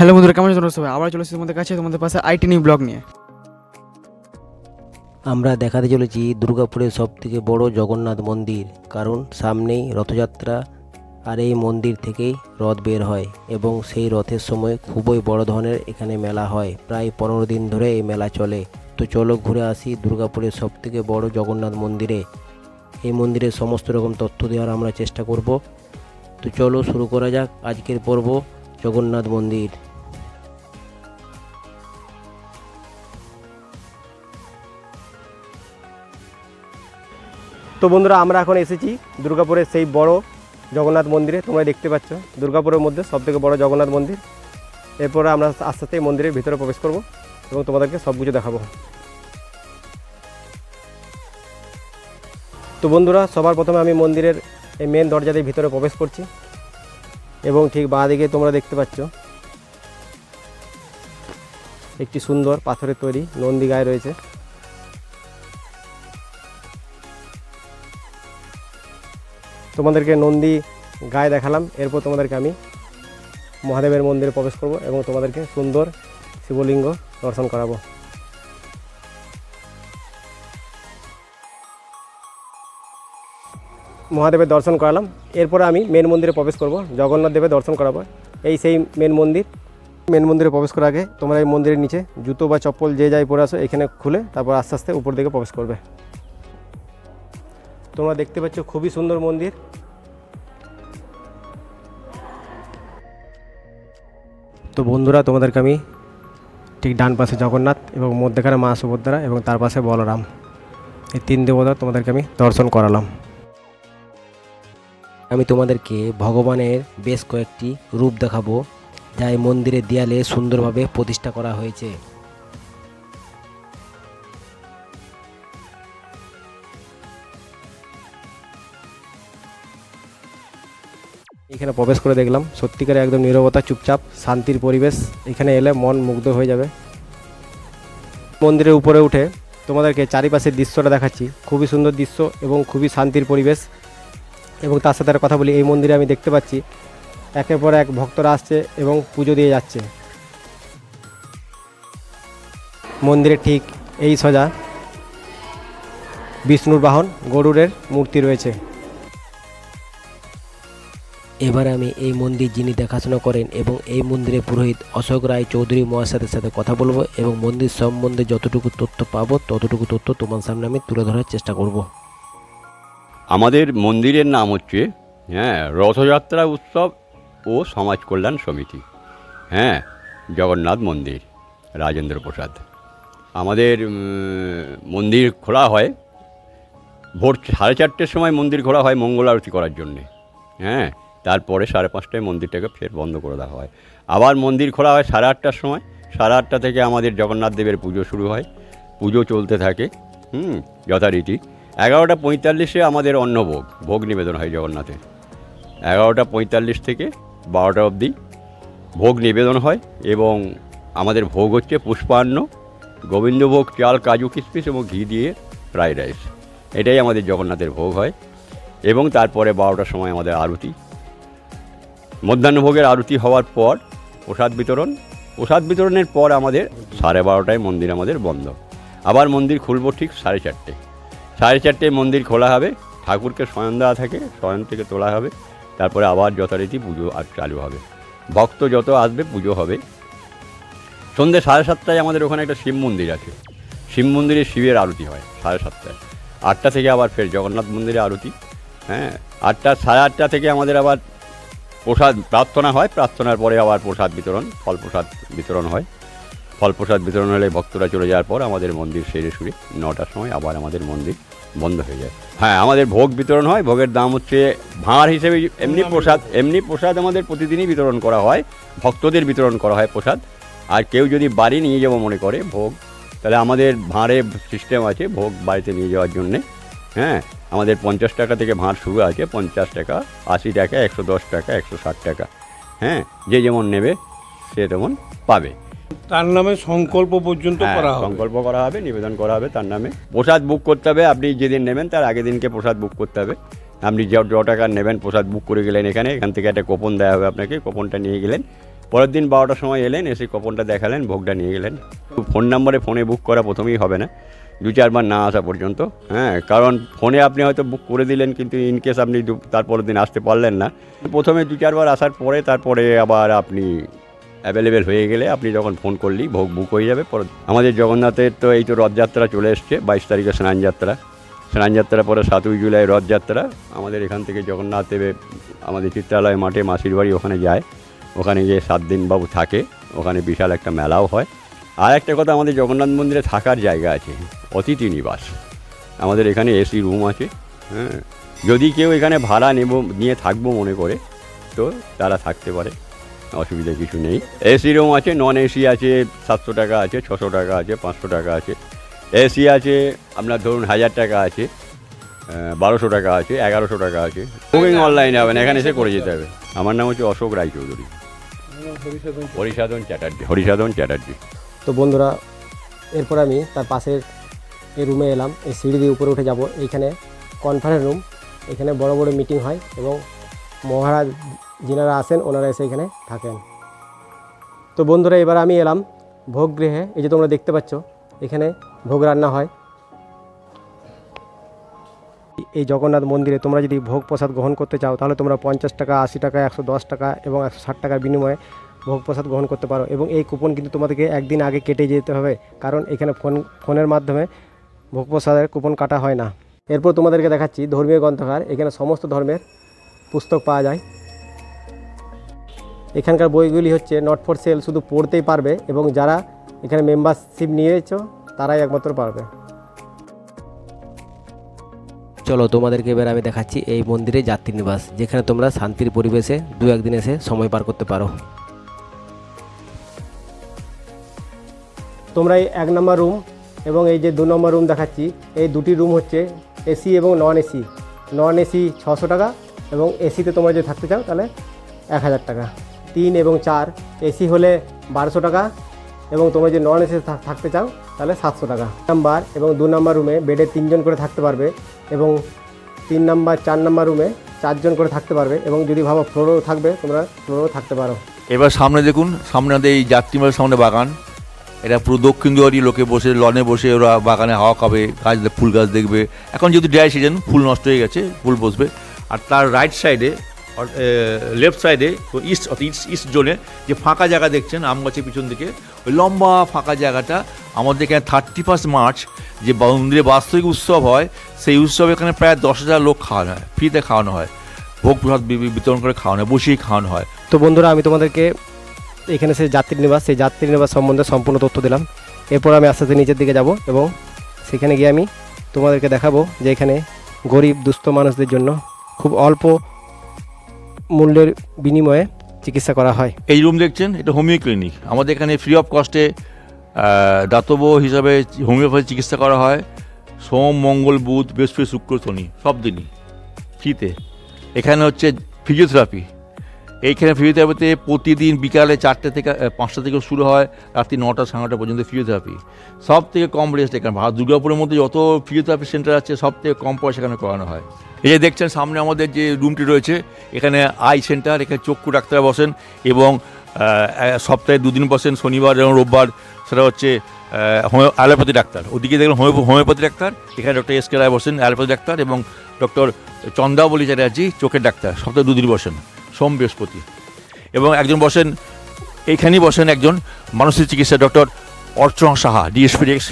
Hello বন্ধুরা, কেমন আছো সবাই? আবার চলে এসেছি তোমাদের কাছে, তোমাদের পাশে আইটি নিউ ব্লগ নিয়ে। আমরা দেখাতে চলেছি দুর্গাপুরের সবথেকে বড় জগন্নাথ মন্দির, কারণ সামনেই রথযাত্রা আর এই মন্দির থেকেই রথ বের হয় এবং সেই রথের সময় খুবই বড় ধরনের এখানে মেলা হয়, প্রায় পনেরো দিন ধরে এই মেলা চলে। তো চলো ঘুরে আসি দুর্গাপুরের সবথেকে বড় জগন্নাথ মন্দিরে। এই মন্দিরের সমস্ত রকম তথ্য দেওয়ার আমরা চেষ্টা করব। তো চলো শুরু করা যাক আজকের পর্ব জগন্নাথ মন্দির। তো বন্ধুরা, আমরা এখন এসেছি দুর্গাপুরের সেই বড় জগন্নাথ মন্দিরে। তোমরা দেখতে পাচ্ছ দুর্গাপুরের মধ্যে সবথেকে বড় জগন্নাথ মন্দির। এরপরে আমরা আস্তে আস্তে মন্দিরের ভিতরে প্রবেশ করব এবং তোমাদেরকে সব কিছু দেখাবো। তো বন্ধুরা, সবার প্রথমে আমি মন্দিরের এই মেন দরজা দিয়ে ভিতরে প্রবেশ করছি এবং ঠিক বাঁ দিকে তোমরা দেখতে পাচ্ছ একটি সুন্দর পাথরের তৈরি নন্দী গায়ে রয়েছে। তোমাদেরকে নন্দী গায়ে দেখালাম। এরপর তোমাদেরকে আমি মহাদেবের মন্দিরে প্রবেশ করব এবং তোমাদেরকে সুন্দর শিবলিঙ্গ দর্শন করাবো। মহাদেবের দর্শন করালাম। এরপরে আমি মেন মন্দিরে প্রবেশ করব, জগন্নাথ দেবের দর্শন করাবো। এই সেই মেন মন্দির। মেন মন্দিরে প্রবেশ করার আগে তোমরা এই মন্দিরের নিচে জুতো বা চপ্পল যে যাই পরে আসো, এখানে খুলে তারপর আস্তে আস্তে উপর দিকে প্রবেশ করবে। তোমরা দেখতে পাচ্ছ খুবই সুন্দর মন্দির। তো বন্ধুরা, তোমাদেরকে আমি ঠিক ডান পাশে জগন্নাথ এবং মধ্যেখানে মা সুভদ্রা এবং তার পাশে বলরাম। এই তিন দেবতা তোমাদেরকে আমি দর্শন করালাম। আমি তোমাদেরকে ভগবানের বেশ কয়েকটি রূপ দেখাবো, যা এই মন্দিরের দেয়ালে সুন্দরভাবে প্রতিষ্ঠা করা হয়েছে। এখানে প্রবেশ করে দেখলাম। সত্যিকারে একদম নীরবতা, চুপচাপ, শান্তির পরিবেশ। এখানে এলে মন মুগ্ধ হয়ে যাবে। মন্দিরের উপরে উঠে তোমাদেরকে চারিপাশের দৃশ্যটা দেখাচ্ছি। খুবই সুন্দর দৃশ্য এবং খুবই শান্তির পরিবেশ। এবং তার সাথে কথা বলি, এই মন্দিরে আমি দেখতে পাচ্ছি, একের পর এক ভক্তরা আসছে এবং পুজো দিয়ে যাচ্ছে। মন্দিরে ঠিক এই সোজা বিষ্ণুর বাহন গরুরের মূর্তি রয়েছে। এবার আমি এই মন্দির যিনি দেখাশোনা করেন এবং এই মন্দিরের পুরোহিত অশোক রায় চৌধুরী মহাশয়ের সাথে কথা বলব এবং মন্দির সম্বন্ধে যতটুকু তথ্য পাবো, ততটুকু তথ্য তোমার সামনে আমি তুলে ধরার চেষ্টা করব। আমাদের মন্দিরের নাম হচ্ছে হ্যাঁ রথযাত্রা উৎসব ও সমাজ কল্যাণ সমিতি। হ্যাঁ জগন্নাথ মন্দির, রাজেন্দ্র প্রসাদ। আমাদের মন্দির খোলা হয় ভোর সাড়ে চারটের সময় মন্দির খোলা হয় মঙ্গল আরতি করার জন্যে। হ্যাঁ তারপরে সাড়ে পাঁচটায় মন্দিরটাকে ফের বন্ধ করে দেওয়া হয়। আবার মন্দির খোলা হয় সাড়ে আটটার সময়। সাড়ে আটটা থেকে আমাদের জগন্নাথ দেবের পুজো শুরু হয়। পুজো চলতে থাকে, হুম, যথারীতি। এগারোটা পঁয়তাল্লিশে আমাদের অন্নভোগ, ভোগ নিবেদন হয় জগন্নাথের। এগারোটা পঁয়তাল্লিশ থেকে বারোটা অবধি ভোগ নিবেদন হয় এবং আমাদের ভোগ হচ্ছে পুষ্পান্ন, গোবিন্দভোগ, চাল, কাজু কিশমিশ এবং ঘি দিয়ে ফ্রাইড রাইস। এটাই আমাদের জগন্নাথের ভোগ হয় এবং তারপরে বারোটার সময় আমাদের আরতি। মধ্যাহ্নভোগের আরতি হওয়ার পর প্রসাদ বিতরণ। প্রসাদ বিতরণের পর আমাদের সাড়ে বারোটায় মন্দির আমাদের বন্ধ। আবার মন্দির খুলব ঠিক সাড়ে চারটে। সাড়ে চারটেয় মন্দির খোলা হবে। ঠাকুরকে শয়ন দেওয়া থাকে, শয়ন থেকে তোলা হবে। তারপরে আবার যথারীতি পুজো আর চালু হবে। ভক্ত যত আসবে, পুজো হবে। সন্ধ্যে সাড়ে সাতটায় আমাদের ওখানে একটা শিব মন্দির আছে। শিব মন্দিরে শিবের আরতি হয় সাড়ে সাতটায়। আটটা থেকে আবার ফের জগন্নাথ মন্দিরে আরতি। হ্যাঁ আটটা, সাড়ে আটটা থেকে আমাদের আবার প্রসাদ প্রার্থনা হয়, প্রার্থনার পরে আবার প্রসাদ বিতরণ, ফল প্রসাদ বিতরণ হয়। ফল প্রসাদ বিতরণ হলে ভক্তরা চলে যাওয়ার পর আমাদের মন্দির সেরে সুরে নটার সময় আবার আমাদের মন্দির বন্ধ হয়ে যায়। হ্যাঁ আমাদের ভোগ বিতরণ হয়, ভোগের দাম হচ্ছে ভাঁড় হিসেবে এমনি প্রসাদ এমনি প্রসাদ আমাদের প্রতিদিনই বিতরণ করা হয়, ভক্তদের বিতরণ করা হয় প্রসাদ। আর কেউ যদি বাড়ি নিয়ে যাব মনে করে ভোগ, তাহলে আমাদের ভাঁড়ে সিস্টেম আছে ভোগ বাড়িতে নিয়ে যাওয়ার জন্যে। হ্যাঁ আমাদের পঞ্চাশ টাকা থেকে ভাঁড় শুরু আছে পঞ্চাশ টাকা আশি টাকা একশো দশ টাকা একশো ষাট টাকা। হ্যাঁ যে যেমন নেবে সে তেমন পাবে। তার নামে সংকল্প পর্যন্ত হ্যাঁ, করা হবে। সংকল্প করা হবে নিবেদন করা হবে তার নামে। প্রসাদ বুক করতে হবে আপনি যেদিন নেবেন তার আগের দিনকে প্রসাদ বুক করতে হবে। আপনি য টাকা নেবেন প্রসাদ বুক করে গেলেন এখানে এখান থেকে একটা কোপন দেওয়া হবে আপনাকে কোপনটা নিয়ে গেলেন। পরের দিন বারোটার সময় এলেন, এসে কপনটা দেখালেন, ভোগটা নিয়ে গেলেন। ফোন নাম্বারে ফোনে বুক করা প্রথমেই হবে না। দু চারবার না আসা পর্যন্ত হ্যাঁ কারণ ফোনে আপনি হয়তো বুক করে দিলেন, কিন্তু ইনকেস আপনি তারপরের দিন আসতে পারলেন না। প্রথমে দু চারবার আসার পরে তারপরে আবার আপনি অ্যাভেলেবেল হয়ে গেলে আপনি যখন ফোন করলেই ভোগ বুক হয়ে যাবে। পরে আমাদের জগন্নাথের তো এই তো রথযাত্রা চলে এসছে, বাইশ তারিখে স্নানযাত্রা স্নানযাত্রার পরে সাতই জুলাই রথযাত্রা। আমাদের এখান থেকে জগন্নাথ দেবে আমাদের চিত্রালয় মাঠে মাসির বাড়ি ওখানে যায়। ওখানে গিয়ে সাত দিন বাবু থাকে ওখানে বিশাল একটা মেলাও হয়। আর একটা কথা আমাদের জগন্নাথ মন্দিরে থাকার জায়গা আছে অতিথি নিবাস। আমাদের এখানে এসি রুম আছে হ্যাঁ। যদি কেউ এখানে ভাড়া নেব নিয়ে থাকব মনে করে তো তারা থাকতে পারে অসুবিধা কিছু নেই। এসি রুম আছে নন এসি আছে সাতশো টাকা আছে ছশো টাকা আছে পাঁচশো টাকা আছে। এসি আছে আপনার ধরুন হাজার টাকা আছে বারোশো টাকা আছে এগারোশো টাকা আছে। বুকিং অনলাইনে হবেন এখানে এসে করে যেতে হবে। আমার নাম হচ্ছে অশোক রায়চৌধুরী। হরিসাধন চ্যাটার্জি। হরিসাধন চ্যাটার্জি তো বন্ধুরা এরপর আমি তার পাশের এই রুমে এলাম এই সিঁড়ি দিয়ে উপরে উঠে যাব। এইখানে কনফারেন্স রুম এখানে বড় বড় মিটিং হয় এবং মহারাজ যিনারা আসেন ওনারা এসে এখানে থাকেন। তো বন্ধুরা এবার আমি এলাম ভোগ গৃহে এই যে তোমরা দেখতে পাচ্ছ এখানে ভোগ রান্না হয়। এই জগন্নাথ মন্দিরে তোমরা যদি ভোগ প্রসাদ গ্রহণ করতে চাও তাহলে তোমরা পঞ্চাশ টাকা আশি টাকা একশো দশ টাকা এবং একশো ষাট টাকার বিনিময়ে ভোগ প্রসাদ গ্রহণ করতে পারো এবং এই কুপন কিন্তু তোমাদেরকে একদিন আগে কেটে যেতে হবে, কারণ এখানে ফোন, ফোনের মাধ্যমে ভোগ প্রসাদের কুপন কাটা হয় না। এরপর তোমাদেরকে দেখাচ্ছি ধর্মীয় গ্রন্থাগার, এখানে সমস্ত ধর্মের পুস্তক পাওয়া যায়। এখানকার বইগুলি হচ্ছে নট ফর সেল শুধু পড়তেই পারবে এবং যারা এখানে মেম্বারশিপ নিয়েছো, তারাই একমাত্র পারবে। চলো তোমাদেরকে এবার আমি দেখাচ্ছি এই মন্দিরে যাত্রী নিবাস যেখানে তোমরা শান্তির পরিবেশে দু একদিন এসে সময় পার করতে পারো। তোমরা এই এক নম্বর রুম এবং এই যে দু নম্বর রুম দেখাচ্ছি, এই দুটি রুম হচ্ছে এসি এবং নন এসি নন এসি ছশো টাকা এবং এসিতে তোমরা যদি থাকতে চাও তাহলে এক হাজার টাকা। তিন এবং চার এসি হলে বারোশো টাকা এবং তোমরা যদি নন এসি থাকতে চাও তাহলে সাতশো টাকা। নাম্বার এবং দু নম্বর রুমে বেডে তিনজন করে থাকতে পারবে এবং তিন নাম্বার, চার নাম্বার রুমে চারজন করে থাকতে পারবে এবং যদি ভাবো ফ্লোরেও থাকবে, তোমরা ফ্লোরেও থাকতে পারো। এবার সামনে দেখুন, সামনে আমাদের এই যাত্রীমার সামনে বাগান। এটা পুরো দক্ষিণ দুয়ারি, লোকে বসে, লনে বসে ওরা বাগানে হাওয়া খাবে, গাছ ফুল গাছ দেখবে। এখন যেহেতু ড্রাই সিজন ফুল নষ্ট হয়ে গেছে, ফুল বসবে। আর তার রাইট সাইডে লেফট সাইডে ইস্ট ইস্ট ইস্ট জোনে যে ফাঁকা জায়গা দেখছেন, আম গাছের পিছন দিকে, ওই লম্বা ফাঁকা জায়গাটা আমাদের এখানে থার্টি ফার্স্ট মার্চ যে মন্দিরে বাস্তবিক উৎসব হয়, সেই উৎসবে এখানে প্রায় দশ হাজার লোক খাওয়ানো হয় ফ্রিতে খাওয়ানো হয়। ভোগ প্রসাদ বিতরণ করে খাওয়ানো হয় বসেই খাওয়ানো হয়। তো বন্ধুরা, আমি তোমাদেরকে এখানে সে যাত্রী নিবাস, সেই যাত্রী নিবাস সম্বন্ধে সম্পূর্ণ তথ্য দিলাম। এরপর আমি আস্তে আস্তে নিচের দিকে যাব এবং সেখানে গিয়ে আমি তোমাদেরকে দেখাবো যে এখানে গরিব, দুস্থ মানুষদের জন্য খুব অল্প মূল্যের বিনিময়ে চিকিৎসা করা হয়। এই রুম দেখছেন? এটা হোমিও ক্লিনিক। আমাদের এখানে ফ্রি অফ কস্টে দাতব্য হিসাবে হোমিওপ্যাথি চিকিৎসা করা হয়। সোম, মঙ্গল, বুধ, বৃহস্পতি, শুক্র, শনি সব দিনই। ফ্রিতে এখানে হচ্ছে ফিজিওথেরাপি এইখানে ফিজিওথেরাপিতে প্রতিদিন বিকালে চারটে থেকে পাঁচটা থেকে শুরু হয়, রাত্রি নটা সাড়ে নটা পর্যন্ত ফিজিওথেরাপি সব থেকে কম রেস্ট এখানে, ভারত দুর্গাপুরের মধ্যে যত ফিজিওথেরাপি সেন্টার আছে সব থেকে কম পয়সা এখানে করানো হয়। এই যে দেখছেন, সামনে আমাদের যে রুমটি রয়েছে, এখানে আই সেন্টার এখানে চক্ষু ডাক্তার বসেন এবং সপ্তাহে দুদিন বসেন, শনিবার এবং রোববার, সেটা হচ্ছে হোমিও অ্যালোপ্যাথি ডাক্তার। ওদিকে দেখলাম হোমিও হোমিওপ্যাথি ডাক্তার, এখানে ডক্টর এস কে রায় বসেন, অ্যালোপ্যাথি ডাক্তার এবং ডক্টর চন্দ্রাবলী চ্যাটার্জি, চোখের ডাক্তার, সপ্তাহে দুদিন বসেন। সোম বৃহস্পতি। এবং একজন বসেন এইখানেই বসেন একজন মানসিক চিকিৎসা ডক্টর অর্চন সাহা ডিএসপিডিএক্স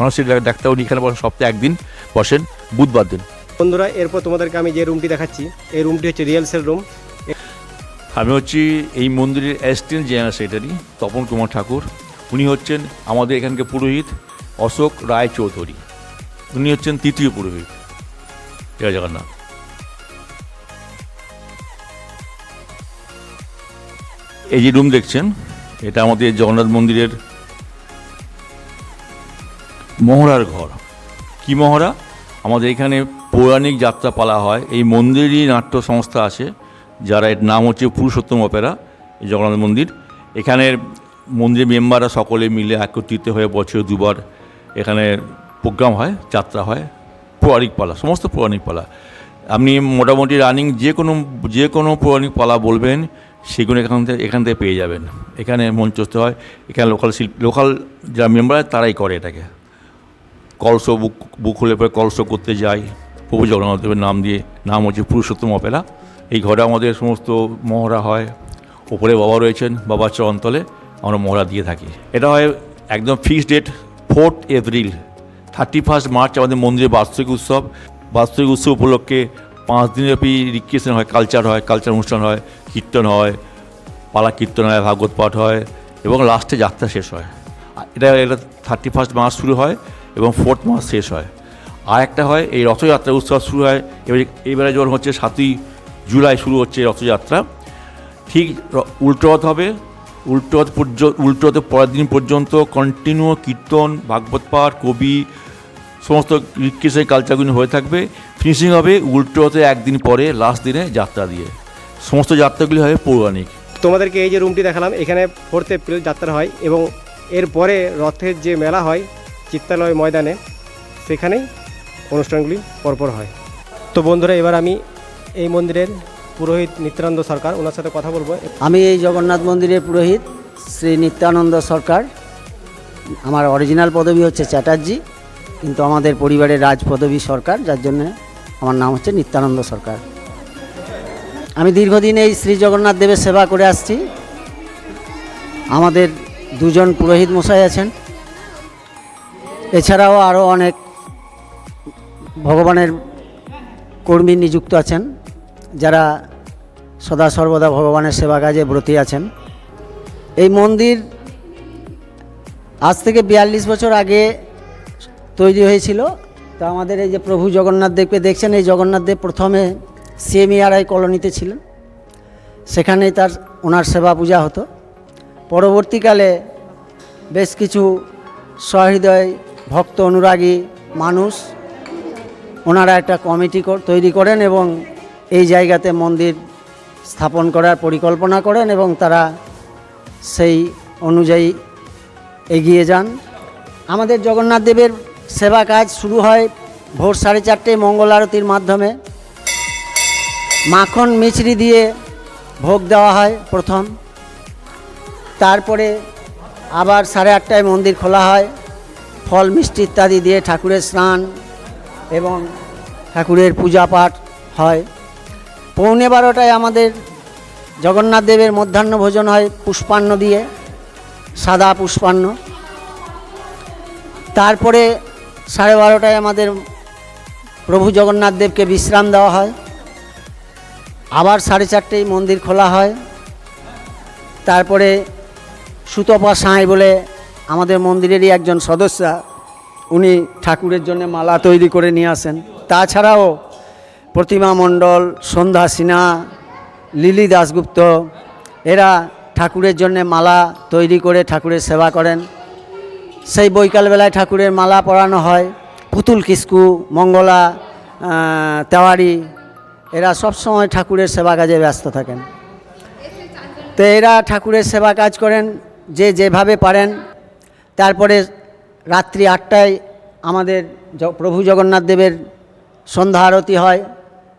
মানসিক ডাক্তার উনি এখানে বসেন সপ্তাহে একদিন বসেন বুধবার দিন। বন্ধুরা এরপর তোমাদেরকে আমি যে রুমটি দেখাচ্ছি এই রুমটি হচ্ছে রিয়েলসেল রুম আমি হচ্ছি এই মন্দিরের assistant general secretary Tapan Kumar Thakur. উনি হচ্ছেন আমাদের এখানকার পুরোহিত অশোক রায় চৌধুরী উনি হচ্ছেন তৃতীয় পুরোহিত। জয় জগন্নাথ। এই যে রুম দেখছেন, এটা আমাদের জগন্নাথ মন্দিরের মহড়ার ঘর। কি মহড়া? আমাদের এখানে পৌরাণিক যাত্রা পালা হয়। এই মন্দিরেরই নাট্য সংস্থা আছে, যারা এর নাম হচ্ছে পুরুষোত্তম অপেরা, এই জগন্নাথ মন্দির। এখানের মন্দিরের মেম্বাররা সকলে মিলে একত্রিত হয়ে বছরে দুবার এখানে প্রোগ্রাম হয়, যাত্রা হয়। পৌরাণিক পালা, সমস্ত পৌরাণিক পালা। আপনি মোটামুটি রানিং যে কোনো যে কোনো পৌরাণিক পালা বলবেন সেগুলো এখান থেকে এখান থেকে পেয়ে যাবেন। এখানে মঞ্চস্থ হয়। এখানে লোকাল শিল্প লোকাল যারা মেম্বার তারাই করে এটাকে। কলস বুক বুক হলে পরে কলস করতে যাই। প্রভু জগন্নাথ দেবের নাম দিয়ে। নাম হচ্ছে পুরুষোত্তম অপেরা। এই ঘরে আমাদের সমস্ত মহড়া হয়। ওপরে বাবা রয়েছেন, বাবার চরণতলে। আমরা মহড়া দিয়ে থাকি। এটা হয় একদম fixed date fourth April thirty first March আমাদের মন্দিরে বার্ষিক উৎসব। বার্ষিক উৎসব উপলক্ষে পাঁচ দিনব্যাপী রিক্রিয়েশন হয় কালচার হয় কালচার অনুষ্ঠান হয়, কীর্তন হয়, পালা কীর্তন হয়, ভাগবত পাঠ হয় এবং লাস্টে যাত্রা শেষ হয়। এটা এটা থার্টি ফার্স্ট মার্চ শুরু হয় এবং ফোর্থ মার্চ শেষ হয়। আর একটা হয়, এই রথযাত্রা উৎসব শুরু হয়, এবারে এবারে যখন হচ্ছে সাতই জুলাই শুরু হচ্ছে রথযাত্রা, ঠিক উল্টো রথ হবে। উল্টো রথ পর্যন্ত উল্টো রথের পরের দিন পর্যন্ত কন্টিনিউ কীর্তন, ভাগবত পাঠ, কবি সমস্ত রিক্রেশন কালচারগুলি হয়ে থাকবে। ফিনিশিং হবে উল্টো হতে একদিন পরে লাস্ট দিনে যাত্রা দিয়ে। সমস্ত যাত্রাগুলি হবে পৌরাণিক। তোমাদেরকে এই যে রুমটি দেখালাম এখানে ফোর্থ এপ্রিল যাত্রা হয় এবং এরপরে রথের যে মেলা হয় চিত্তালয় ময়দানে সেখানেই অনুষ্ঠানগুলি পরপর হয়। তো বন্ধুরা এবার আমি এই মন্দিরের পুরোহিত নিত্যানন্দ সরকার ওনার সাথে কথা বলব। আমি এই জগন্নাথ মন্দিরের পুরোহিত শ্রী নিত্যানন্দ সরকার। আমার অরিজিনাল পদবি হচ্ছে চ্যাটার্জি। কিন্তু আমাদের পরিবারের রাজ পদবী সরকার, যার জন্য আমার নাম হচ্ছে নিত্যানন্দ সরকার। আমি দীর্ঘদিন এই শ্রী জগন্নাথ দেবের সেবা করে আসছি। আমাদের দুজন পুরোহিত মশাই আছেন। এছাড়াও আরও অনেক ভগবানের কর্মী নিযুক্ত আছেন, যারা সদা সর্বদা ভগবানের সেবা কাজে ব্রতী আছেন। এই মন্দির আজ থেকে বিয়াল্লিশ বছর আগে তৈরি হয়েছিল। তো আমাদের এই যে প্রভু জগন্নাথ দেবকে দেখছেন, এই জগন্নাথ দেব প্রথমে সিএমইআরআই কলোনিতে ছিলেন। সেখানেই তার, ওনার সেবা পূজা হতো। পরবর্তীকালে বেশ কিছু সহৃদয় ভক্ত অনুরাগী মানুষ, ওনারা একটা কমিটি তৈরি করেন এবং এই জায়গাতে মন্দির স্থাপন করার পরিকল্পনা করেন এবং তারা সেই অনুযায়ী এগিয়ে যান। আমাদের জগন্নাথ দেবের সেবা কাজ শুরু হয় ভোর সাড়ে চারটে মঙ্গল আরতির মাধ্যমে। মাখন মিছরি দিয়ে ভোগ দেওয়া হয় প্রথম। তারপরে আবার সাড়ে আটটায় মন্দির খোলা হয়। ফল, মিষ্টি ইত্যাদি দিয়ে ঠাকুরের স্নান এবং ঠাকুরের পূজা পাঠ হয়। পৌনে বারোটায় আমাদের জগন্নাথ দেবের মধ্যাহ্ন ভোজন হয় পুষ্পান্ন দিয়ে, সাদা পুষ্পান্ন। তারপরে সাড়ে বারোটায় আমাদের প্রভু জগন্নাথ দেবকে বিশ্রাম দেওয়া হয়। আবার সাড়ে চারটেই মন্দির খোলা হয়। তারপরে সুতপা সাঁই বলে আমাদের মন্দিরেরই একজন সদস্যা, উনি ঠাকুরের জন্য মালা তৈরি করে নিয়ে আসেন। তাছাড়াও প্রতিমা মণ্ডল, সন্ধ্যা সিনহা, লিলি দাশগুপ্ত, এরা ঠাকুরের জন্য মালা তৈরি করে ঠাকুরের সেবা করেন। সেই বৈকালবেলায় ঠাকুরের মালা পরানো হয়, পুতুল কিস্কু, মঙ্গলা তেওয়ারি, এরা সব সময় ঠাকুরের সেবা কাজে ব্যস্ত থাকেন। তো এরা ঠাকুরের সেবা কাজ করেন, যে যেভাবে পারেন। তারপরে রাত্রি আটটায় আমাদের প্রভু জগন্নাথ দেবের সন্ধ্যা আরতি হয়,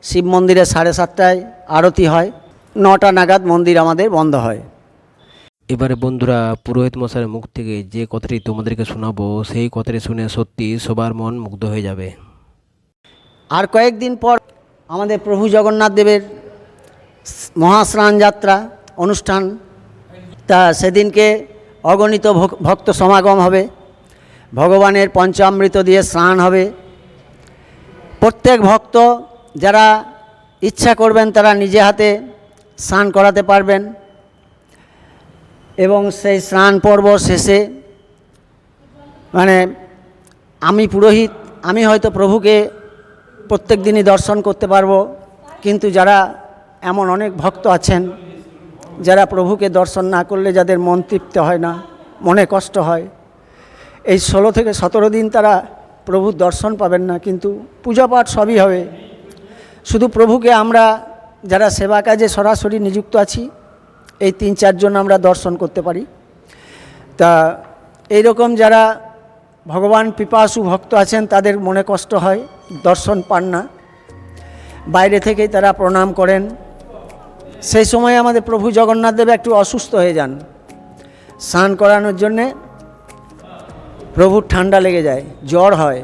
শিব মন্দিরে সাড়ে সাতটায় আরতি হয়, নটা নাগাদ মন্দির আমাদের বন্ধ হয়। এবারে বন্ধুরা, পুরোহিত মশাইয়ের মুখ থেকে যে কথাটি তোমাদেরকে শোনাবো, সেই কথাটি শুনে সত্যি সবার মন মুগ্ধ হয়ে যাবে। আর কয়েকদিন পর আমাদের প্রভু জগন্নাথ দেবের মহাস্নান যাত্রা অনুষ্ঠান, তা সেদিনকে অগণিত ভক- ভক্ত সমাগম হবে। ভগবানের পঞ্চামৃত দিয়ে স্নান হবে। প্রত্যেক ভক্ত যারা ইচ্ছা করবেন, তারা নিজে হাতে স্নান করাতে পারবেন। এবং সেই স্নান পর্ব শেষে মানে আমি পুরোহিত, আমি হয়তো প্রভুকে প্রত্যেক দিনই দর্শন করতে পারব, কিন্তু যারা এমন অনেক ভক্ত আছেন, যারা প্রভুকে দর্শন না করলে যাদের মন তৃপ্ত হয় না, মনে কষ্ট হয়, এই ষোলো থেকে সতেরো দিন তারা প্রভুর দর্শন পাবেন না, কিন্তু পূজা পাঠ সবই হবে। শুধু প্রভুকে আমরা যারা সেবা কাজে সরাসরি নিযুক্ত আছি এই তিন, চারজন আমরা দর্শন করতে পারি। তা এইরকম যারা ভগবান পিপাসু ভক্ত আছেন, তাদের মনে কষ্ট হয়, দর্শন পান না। বাইরে থেকেই তারা প্রণাম করেন। সেই সময় আমাদের প্রভু জগন্নাথ দেব একটু অসুস্থ হয়ে যান। স্নান করানোর জন্যে প্রভুর ঠান্ডা লেগে যায়, জ্বর হয়।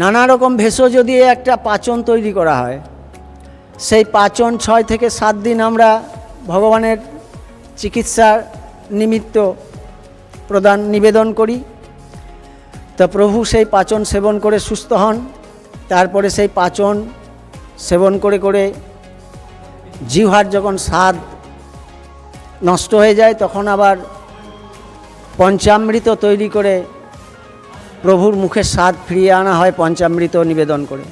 নানা রকম ভেষজ দিয়ে একটা পাচন তৈরি করা হয়। সেই পাচন ছয় থেকে সাত দিন আমরা ভগবানের চিকিৎসার নিমিত্ত প্রদান, নিবেদন করি। তা প্রভু সেই পাচন সেবন করে সুস্থ হন। তারপরে সেই পাচন সেবন করে করে জিহার যখন স্বাদ নষ্ট হয়ে যায়, তখন আবার পঞ্চামৃত তৈরি করে প্রভুর মুখের স্বাদ ফিরিয়ে আনা হয়, পঞ্চামৃত নিবেদন করে।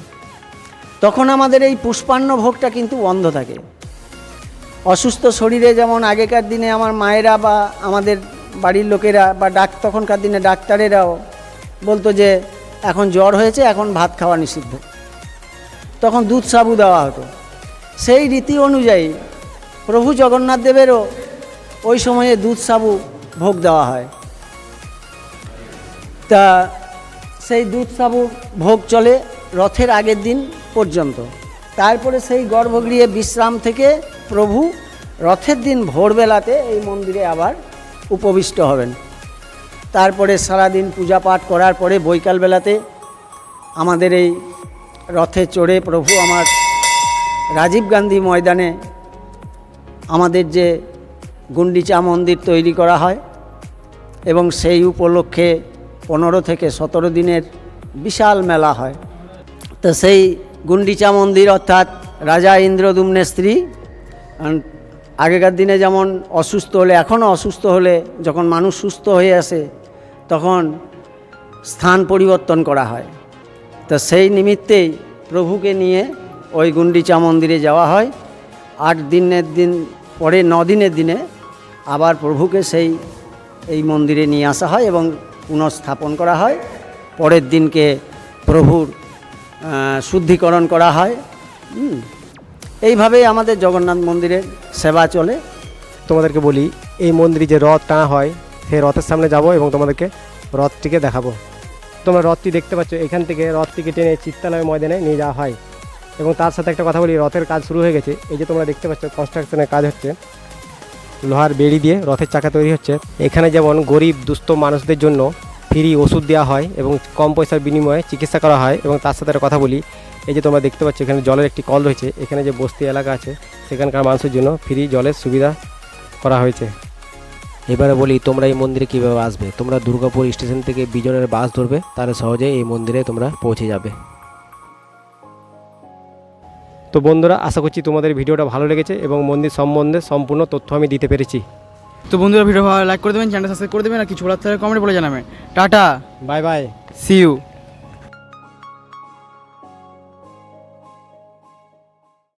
তখন আমাদের এই পুষ্পান্ন ভোগটা কিন্তু বন্ধ থাকে। অসুস্থ শরীরে যেমন আগেকার দিনে আমার মায়েরা বা আমাদের বাড়ির লোকেরা বা ডাক তখনকার দিনে ডাক্তারেরাও বলতো যে, এখন জ্বর হয়েছে, এখন ভাত খাওয়া নিষিদ্ধ। তখন দুধ সাবু দেওয়া হতো। সেই রীতি অনুযায়ী প্রভু জগন্নাথ দেবেরও ওই সময়ে দুধ সাবু ভোগ দেওয়া হয়। তা সেই দুধ সাবু ভোগ চলে রথের আগের দিন পর্যন্ত। তারপরে সেই গর্ভগৃহে বিশ্রাম থেকে প্রভু, রথের দিন ভোরবেলাতে এই মন্দিরে আবার উপবিষ্ট হবেন। তারপরে সারাদিন পূজা পাঠ করার পরে বৈকালবেলাতে আমাদের এই রথে চড়ে প্রভু আমার রাজীব গান্ধী ময়দানে আমাদের যে গুন্ডিচা মন্দির তৈরি করা হয় এবং সেই উপলক্ষে পনেরো থেকে সতেরো দিনের বিশাল মেলা হয়। তো সেই গুন্ডিচা মন্দির অর্থাৎ রাজা ইন্দ্রদুম্নের স্ত্রী আগেকার দিনে যেমন অসুস্থ হলে এখনও অসুস্থ হলে যখন মানুষ সুস্থ হয়ে আসে, তখন স্থান পরিবর্তন করা হয়। তো সেই নিমিত্তেই প্রভুকে নিয়ে ওই গুন্ডিচা মন্দিরে যাওয়া হয়। আট দিনের দিন পরে দিনের দিনে আবার প্রভুকে সেই, এই মন্দিরে নিয়ে আসা হয় এবং পুনঃস্থাপন করা হয়। পরের দিনকে প্রভুর শুদ্ধিকরণ করা হয়। এইভাবেই আমাদের জগন্নাথ মন্দিরের সেবা চলে। তোমাদেরকে বলি, এই মন্দিরে যে রথ টানা হয়, সেই রথের সামনে যাব এবং তোমাদেরকে রথটিকে দেখাবো। তোমরা রথটি দেখতে পাচ্ছ, এখান থেকে রথটিকে টেনে চিত্তালয় ময়দানে নিয়ে যাওয়া হয়। এবং তার সাথে একটা কথা বলি, রথের কাজ শুরু হয়ে গেছে। এই যে তোমরা দেখতে পাচ্ছ কনস্ট্রাকশনের কাজ হচ্ছে। লোহার বেড়ি দিয়ে রথের চাকা তৈরি হচ্ছে। এখানে যেমন গরিব, দুস্থ মানুষদের জন্য ফ্রি ওষুধ দেওয়া হয় এবং কম পয়সার বিনিময়ে চিকিৎসা করা হয়। এবং তার সাথে কথা বলি এই যে তোমরা দেখতে পাচ্ছ এখানে জলের একটি কল রয়েছে। এখানে যে বস্তি এলাকা আছে সেখানকার মানুষের জন্য ফ্রি জলের সুবিধা করা হয়েছে। এবারে বলি তোমরা এই মন্দিরে কীভাবে আসবে? তোমরা দুর্গাপুর স্টেশন থেকে বিজনের বাস ধরবে তাহলে সহজে এই মন্দিরে তোমরা পৌঁছে যাবে। তো বন্ধুরা আশা করছি তোমাদের ভিডিওটা ভালো লেগেছে এবং মন্দির সম্বন্ধে সম্পূর্ণ তথ্য আমি দিতে পেরেছি। তো বন্ধুরা ভিডিও ভালো লাইক করে দেবেন চ্যানেল সাবস্ক্রাইব করে দেবেন আর কিছু বলার থাকলে কমেন্ট বলে জানাবেন। Tata. Bye bye. See you